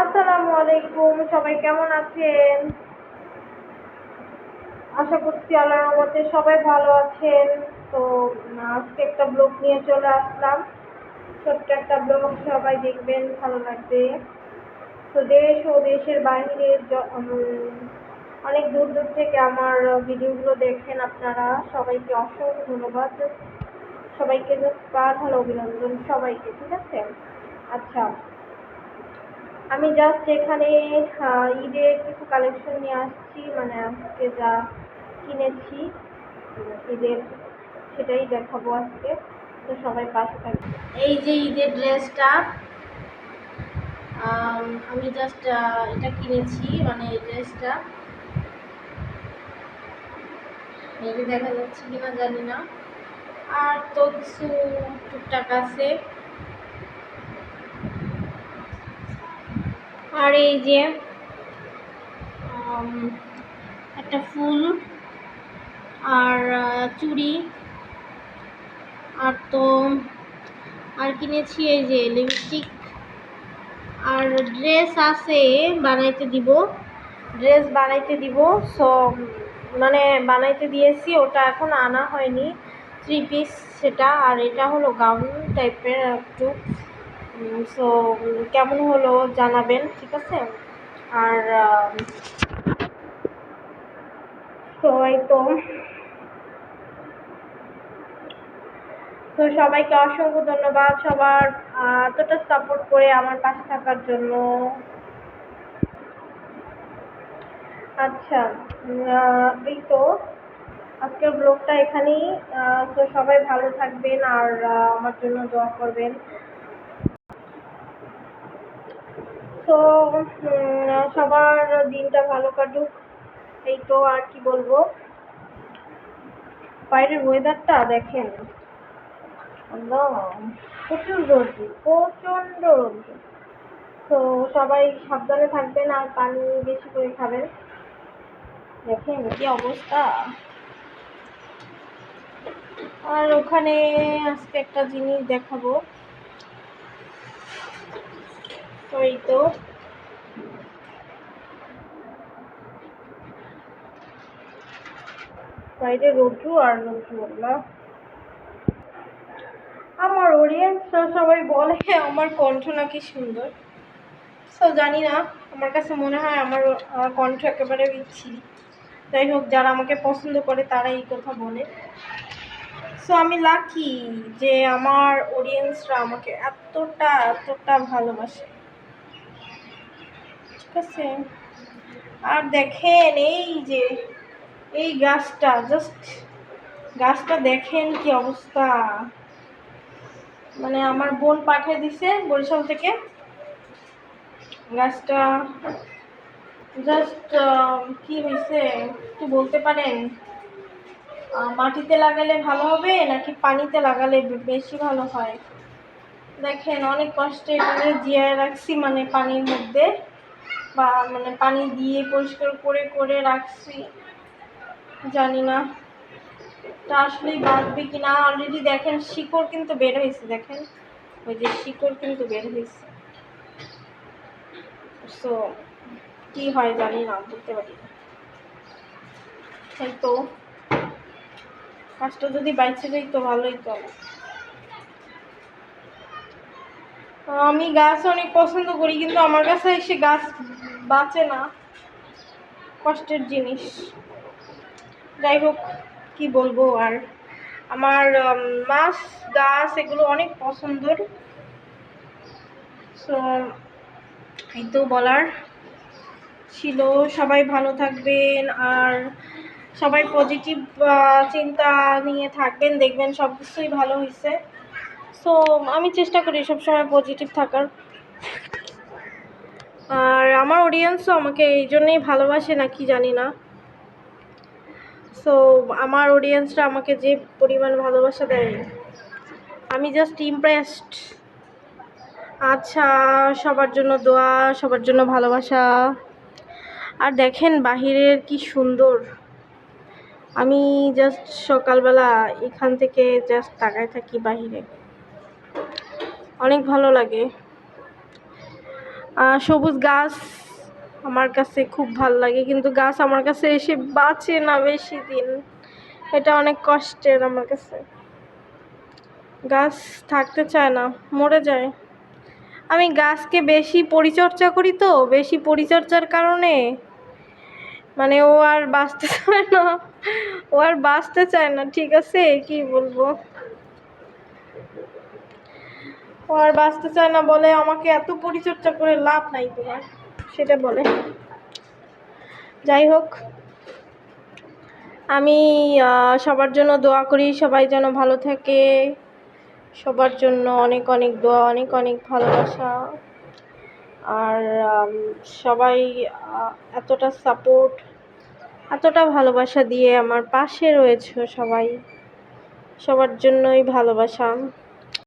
আসসালামু আলাইকুম, সবাই কেমন আছেন? আশা করছি আল্লাহর রহমতে সবাই ভালো আছেন। তো, আজকে একটা ব্লগ নিয়ে চলে আসলাম। ছোট্ট একটা ব্লগ, সবাই দেখবেন, ভালো লাগবে। তো দেশ ও দেশের বাইরে অনেক দূর দূর থেকে আমার ভিডিওগুলো দেখেন আপনারা। সবাইকে অসংখ্য ধন্যবাদ। সবাইকে জাস্ট হলো অভিনন্দন সবাইকে, ঠিক আছে? আচ্ছা আমি জাস্ট এখানে ঈদের কিছু কালেকশন নিয়ে আসছি মানে আজকে যা কিনেছি, ঈদের সেটাই দেখাবো আজকে। তো সবাই পাশে থাকবে এই যে ঈদের ড্রেসটা, আমি জাস্ট এটা কিনেছি মানে এই ড্রেসটা। দেখা যাচ্ছে কিনা জানি না। আর তো কিছু টুকটাক আছে। আর এই যে একটা ফুল আর চুড়ি আর তো আর কিনেছি এই যে লিপস্টিক আর ড্রেস আছে, বানাইতে দিব। ড্রেস বানাইতে দিব সো মানে বানাইতে দিয়েছি, ওটা এখন আনা হয়নি। থ্রি পিস সেটা, আর এটা হলো গাউন টাইপের একটু। সো কেমন হলো জানাবেন ঠিক আছে? আর আহ, তো তো সবাইকে অসংখ্য ধন্যবাদ সবার এতটা সাপোর্ট করে আমার পাশে থাকার জন্য। আচ্ছা এই তো আজকের ব্লগটা এখানেই তো সবাই ভালো থাকবেন আর আমার জন্য দোয়া করবেন। তো সবার দিনটা ভালো কাটুক। এই তো আর কি বলব? বাইরের ওয়েদারটা দেখেন। প্রচুর রোদ প্রচণ্ড রোদ তো সবাই সাবধানে থাকবেন আর পানি বেশি করে খাবেন। দেখেন কি অবস্থা। আর ওখানে আজকে একটা জিনিস দেখাবো। এই তো বাইরে রোদ্রু আর রোদ্রু না আমার অডিয়েন্সরা সবাই বলে, আমার কণ্ঠ নাকি সুন্দর। সো জানি না, আমার কাছে মনে হয় আমার কণ্ঠ একেবারে বিচ্ছিরি যাই হোক, যারা আমাকে পছন্দ করে তারা এই কথা বলে। সো আমি লাকি যে আমার অডিয়েন্সরা আমাকে এতটা এতটা ভালোবাসে। আছে আর দেখেন এই যে, এই গাছটা জাস্ট গাছটা দেখেন কি অবস্থা। মানে আমার বোন পাঠিয়ে দিছে বরিশাল থেকে। গাছটা জাস্ট কি হয়েছে একটু বলতে পারেন? মাটিতে লাগালে ভালো হবে নাকি পানিতে লাগালে বেশি ভালো হয়? দেখেন অনেক কষ্টে এটাকে জিয়ায় রাখছি মানে পানির মধ্যে। বা মানে পানি দিয়ে পরিষ্কার করে করে রাখছি, জানি না। তা আসলেই বাঁচবে কি না অলরেডি দেখেন শিকড় কিন্তু বের হয়েছে, দেখেন। ওই যে শিকড় কিন্তু বের হয়েছে। সো কি হয় জানি না, বুঝতে পারি এই তো, কাজটা যদি বাইছে যাই তো ভালোই তো। আমি গাছ অনেক পছন্দ করি, কিন্তু আমার কাছে এসে গাছ বাঁচে না। কষ্টের জিনিস। যাই হোক, কি বলব আর? আমার মাছ, গাছ এগুলো অনেক পছন্দর। সো এই তো বলার ছিল। সবাই ভালো থাকবেন আর সবাই পজিটিভ চিন্তা নিয়ে থাকবেন। দেখবেন সব কিছুই ভালো হয়েছে সো আমি চেষ্টা করি সব সময় পজিটিভ থাকার। আর আমার অডিয়েন্সও আমাকে এই জন্যেই ভালোবাসে নাকি জানি না। সো আমার অডিয়েন্সরা আমাকে যে পরিমাণ ভালোবাসা দেয়, আমি জাস্ট ইমপ্রেসড আচ্ছা সবার জন্য দোয়া, সবার জন্য ভালোবাসা। আর দেখেন বাহিরের কি সুন্দর। আমি জাস্ট সকালবেলা এখান থেকে জাস্ট তাকায় থাকি বাহিরে। অনেক ভালো লাগে। সবুজ গাছ আমার কাছে খুব ভালো লাগে, কিন্তু গাছ আমার কাছে এসে বাঁচে না বেশি দিন। এটা অনেক কষ্টের আমার কাছে। গাছ থাকতে চায় না, মরে যায়। আমি গাছকে বেশি পরিচর্যা করি তো, বেশি পরিচর্যার কারণে। মানে ও আর বাঁচতে চায় না, ও আর বাঁচতে চায় না, ঠিক আছে, কি বলব? ও আর বাঁচতে চায় না বলে আমাকে এত পরিচর্যা করে লাভ নাই তোমার, সেটা বলে। যাই হোক, আমি সবার জন্য দোয়া করি, সবাই যেন ভালো থাকে। সবার জন্য অনেক অনেক দোয়া, অনেক অনেক ভালোবাসা। আর সবাই এতটা সাপোর্ট এতটা ভালোবাসা দিয়ে আমার পাশে রয়েছে সবাই। সবার জন্যই ভালোবাসা।